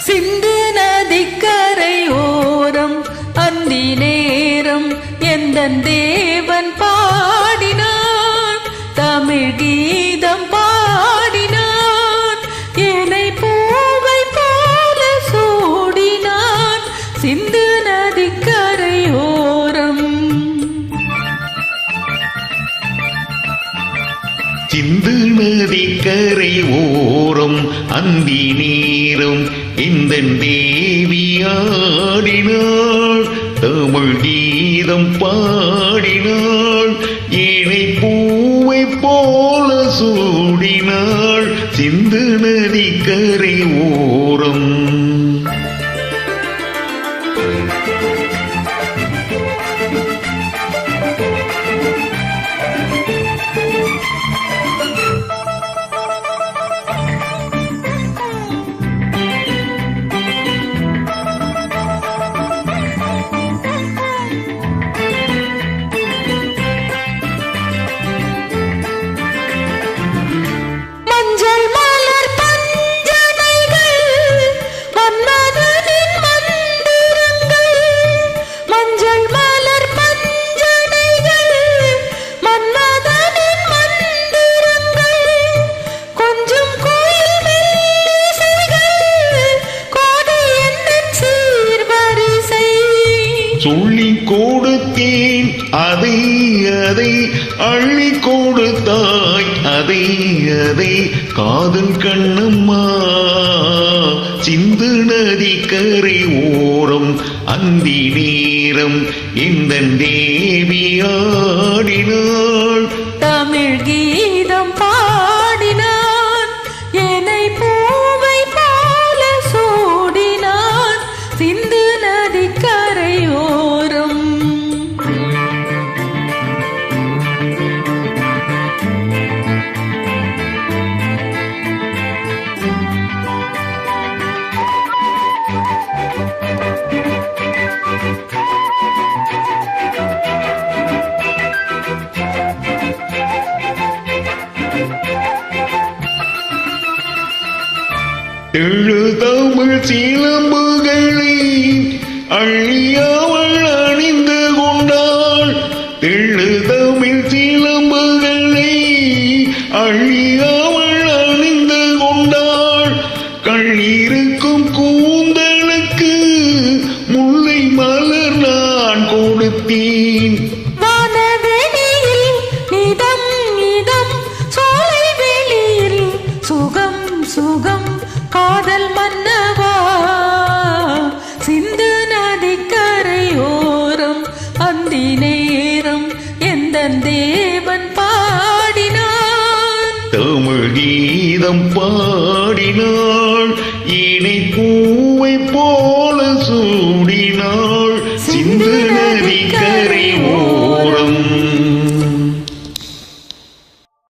சிந்து நதிக்கரை ஓரம் அந்தி நேரம் எந்த தேவன் பாடினான்? தமிழ் கீதம் பாடினான் என்னை பூவை போல சூடினான். சிந்து நதிக்கரை ஓரம். சிந்து நதிக்கரை ஓரம் அந்தி நேரம் இந்த தேவியாடினாள் தமிழ் கீதம் பாடினாள் ஏனை பூவை போல சூடினாள் சிந்து நதி கரை ஓரம் கொடுத்தேன் அதை அதை அள்ளி கொடுத்தாய். அதை அதை காதல் கண்ணம்மா. சிந்து நதி கரை ஓரம் அந்தி நேரம். இந்த தேவி ஆடினாள். எழுதமிழ் சிலம்புகளை அழியாமல் அணிந்து கொண்டாள். எழுதமிழ் சிலம்புகளை அழியாமல் அணிந்து கொண்டாள். கண்ணீருக்கும் கூந்தலுக்கு முல்லை மலர் நான் கொடுத்தேன். சுகம் சுகம் காதல் மன்னவா? சிந்து நதி கரையோரம் அந்தி நேரம் எந்த தேவன் பாடினான்? தமிழ் கீதம் பாடினாள் இணை பூவை போ